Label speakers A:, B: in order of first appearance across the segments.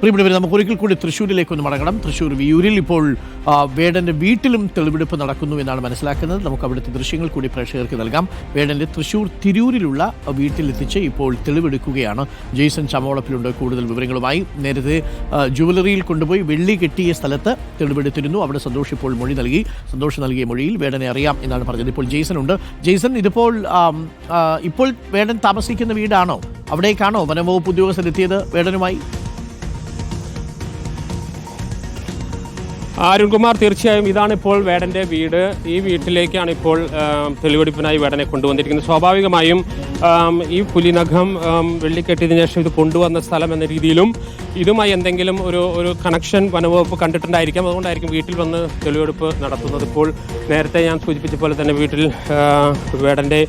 A: പ്രിയപ്പെട്ടവരെ നമുക്ക് ഒരിക്കൽ കൂടി തൃശ്ശൂരിലേക്ക് ഒന്ന് മടങ്ങണം. തൃശ്ശൂർ വിയൂരിൽ ഇപ്പോൾ വേടന്റെ വീട്ടിലും തെളിവെടുപ്പ് നടക്കുന്നു എന്നാണ് മനസ്സിലാക്കുന്നത്. നമുക്ക് അവിടുത്തെ ദൃശ്യങ്ങൾ കൂടി പ്രേക്ഷകർക്ക് നൽകാം. വേടന്റെ തൃശ്ശൂർ തിരൂരിലുള്ള വീട്ടിലെത്തിച്ച് ഇപ്പോൾ തെളിവെടുക്കുകയാണ്. ജെയ്സൺ ചമോളപ്പിലുണ്ട് കൂടുതൽ വിവരങ്ങളുമായി നേരത്തെ ജുവലറിയിൽ കൊണ്ടുപോയി വെള്ളി കെട്ടിയ സ്ഥലത്ത് തെളിവെടുത്തിരുന്നു. അവിടെ സന്തോഷ് ഇപ്പോൾ മൊഴി നൽകി. സന്തോഷം നൽകിയ മൊഴിയിൽ വേടനെ അറിയാം എന്നാണ് പറഞ്ഞത്. ഇപ്പോൾ ജെയ്സൺ ഉണ്ട് ജെയ്സൺ ഇതിപ്പോൾ ഇപ്പോൾ വേടൻ താമസിക്കുന്ന വീടാണോ? അവിടേക്കാണോ വനംവകുപ്പ് ഉദ്യോഗസ്ഥരെത്തിയത് വേടനുമായി?
B: അരുൺകുമാർ തീർച്ചയായും ഇതാണ് ഇപ്പോൾ വേടന്റെ വീട്. ഈ വീട്ടിലേക്കാണ് ഇപ്പോൾ തെളിവെടുപ്പിനായി വേടനെ കൊണ്ടുവന്നിരിക്കുന്നത്. സ്വാഭാവികമായും ഈ പുലിനഖം വെള്ളിക്കെട്ടിയതിനു ശേഷം ഇത് കൊണ്ടുവന്ന സ്ഥലം എന്ന രീതിയിലും ഇതുമായി എന്തെങ്കിലും ഒരു ഒരു കണക്ഷൻ വനവകുപ്പ് കണ്ടിട്ടുണ്ടായിരിക്കാം. അതുകൊണ്ടായിരിക്കും വീട്ടിൽ വന്ന് തെളിവെടുപ്പ് നടത്തുന്നത് ഇപ്പോൾ. നേരത്തെ ഞാൻ സൂചിപ്പിച്ച പോലെ തന്നെ വീട്ടിൽ വേടന്റെ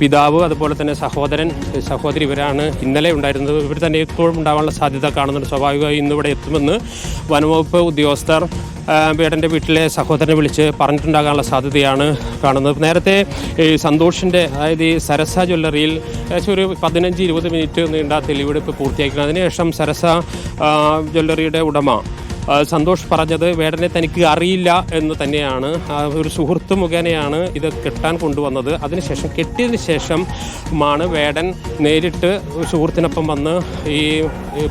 B: പിതാവ് അതുപോലെ തന്നെ സഹോദരൻ സഹോദരി ഇവരാണ് ഇന്നലെ ഉണ്ടായിരുന്നത്. ഇവർ തന്നെ ഇപ്പോഴും ഉണ്ടാവാനുള്ള സാധ്യത കാണുന്നുണ്ട്. സ്വാഭാവികമായി ഇന്നിവിടെ എത്തുമെന്ന് വനംവകുപ്പ് ഉദ്യോഗസ്ഥർ വേടന്റെ വീട്ടിലെ സഹോദരനെ വിളിച്ച് പറഞ്ഞിട്ടുണ്ടാകാനുള്ള സാധ്യതയാണ് കാണുന്നത്. നേരത്തെ ഈ സന്തോഷിന്റെ അതായത് ഈ സരസ ജ്വല്ലറിയിൽ ഏകദേശം ഒരു പതിനഞ്ച് ഇരുപത് മിനിറ്റ് നീണ്ട തെളിവെടുപ്പ് പൂർത്തിയാക്കി അതിനുശേഷം സരസ ജ്വല്ലറിയുടെ ഉടമ സന്തോഷ് പറഞ്ഞത് വേടനെ തനിക്ക് അറിയില്ല എന്ന് തന്നെയാണ്. ഒരു സുഹൃത്ത് മുഖേനയാണ് ഇത് കെട്ടാൻ കൊണ്ടുവന്നത്. അതിനുശേഷം കെട്ടിയതിന് ശേഷമാണ് വേടൻ നേരിട്ട് സുഹൃത്തിനൊപ്പം വന്ന് ഈ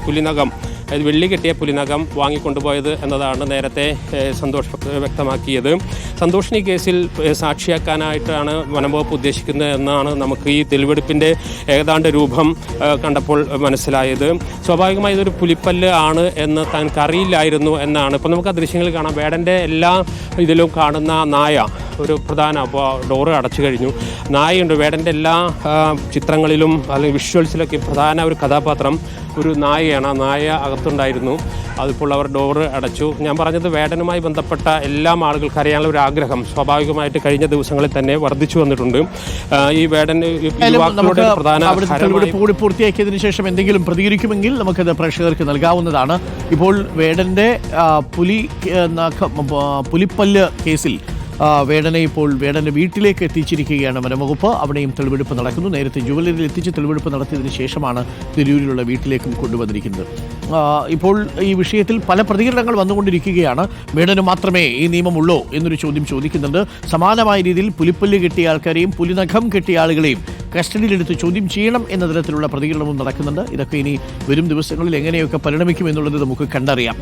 B: പുലിനകം വെള്ളി കെട്ടിയ പുലിനകം വാങ്ങിക്കൊണ്ടുപോയത് എന്നതാണ് നേരത്തെ സന്തോഷ് വ്യക്ത- വ്യക്തമാക്കിയത്. സന്തോഷിന് കേസിൽ സാക്ഷിയാക്കാനായിട്ടാണ് വനംവകുപ്പ് ഉദ്ദേശിക്കുന്നത് എന്നാണ് നമുക്ക് ഈ തെളിവെടുപ്പിന്റെ ഏതാണ്ട് രൂപം കണ്ടപ്പോൾ മനസ്സിലായത്. സ്വാഭാവികമായി ഇതൊരു പുലിപ്പല്ല് ആണ് എന്ന് താൻ അറിയില്ലായിരുന്നു എന്നാണ്. ഇപ്പോൾ നമുക്ക് ആ ദൃശ്യങ്ങളിൽ കാണാം. വേടന്റെ എല്ലാ ഇതിലും കാണുന്ന നായ ഒരു പ്രധാന അപ്പോൾ ഡോറ് അടച്ചു കഴിഞ്ഞു. നായയുണ്ട് വേടന്റെ എല്ലാ ചിത്രങ്ങളിലും അല്ലെങ്കിൽ വിഷ്വൽസിലൊക്കെ പ്രധാന ഒരു കഥാപാത്രം ഒരു നായയാണ്. ആ നായ അകത്തുണ്ടായിരുന്നു. അതിപ്പോൾ അവർ ഡോറ് അടച്ചു. ഞാൻ പറഞ്ഞത് വേടനുമായി ബന്ധപ്പെട്ട എല്ലാ ആളുകൾക്കും അറിയാനുള്ള ഒരു ആഗ്രഹം സ്വാഭാവികമായിട്ട് കഴിഞ്ഞ ദിവസങ്ങളിൽ തന്നെ വർദ്ധിച്ചു വന്നിട്ടുണ്ട്. ഈ വേടൻ യുവാക്കളുടെ പ്രധാന
A: കൂടി പൂർത്തിയാക്കിയതിനു ശേഷം എന്തെങ്കിലും പ്രതികരിക്കുമെങ്കിൽ നമുക്കത് പ്രേക്ഷകർക്ക് നൽകാവുന്നതാണ്. ഇപ്പോൾ വേടന്റെ പുലി പുലിപ്പല്ല് കേസിൽ വേടനെ ഇപ്പോൾ വേടന്റെ വീട്ടിലേക്ക് എത്തിച്ചിരിക്കുകയാണ് വനംവകുപ്പ്. അവിടെയും തെളിവെടുപ്പ് നടക്കുന്നു. നേരത്തെ ജുവലറിയിൽ എത്തിച്ച് തെളിവെടുപ്പ് നടത്തിയതിനു ശേഷമാണ് തിരൂരിലുള്ള വീട്ടിലേക്കും കൊണ്ടുവന്നിരിക്കുന്നത്. ഇപ്പോൾ ഈ വിഷയത്തിൽ പല പ്രതികരണങ്ങൾ വന്നുകൊണ്ടിരിക്കുകയാണ്. വേടന് മാത്രമേ ഈ നിയമമുള്ളൂ എന്നൊരു ചോദ്യം ചോദിക്കുന്നുണ്ട്. സമാനമായ രീതിയിൽ പുലിപ്പല്ല് കിട്ടിയ ആൾക്കാരെയും പുലിനഖം കിട്ടിയ ആളുകളെയും കസ്റ്റഡിയിലെടുത്ത് ചോദ്യം ചെയ്യണം എന്ന തരത്തിലുള്ള പ്രതികരണവും നടക്കുന്നുണ്ട്. ഇതൊക്കെ ഇനി വരും ദിവസങ്ങളിൽ എങ്ങനെയൊക്കെ പരിണമിക്കും എന്നുള്ളത് നമുക്ക് കണ്ടറിയാം.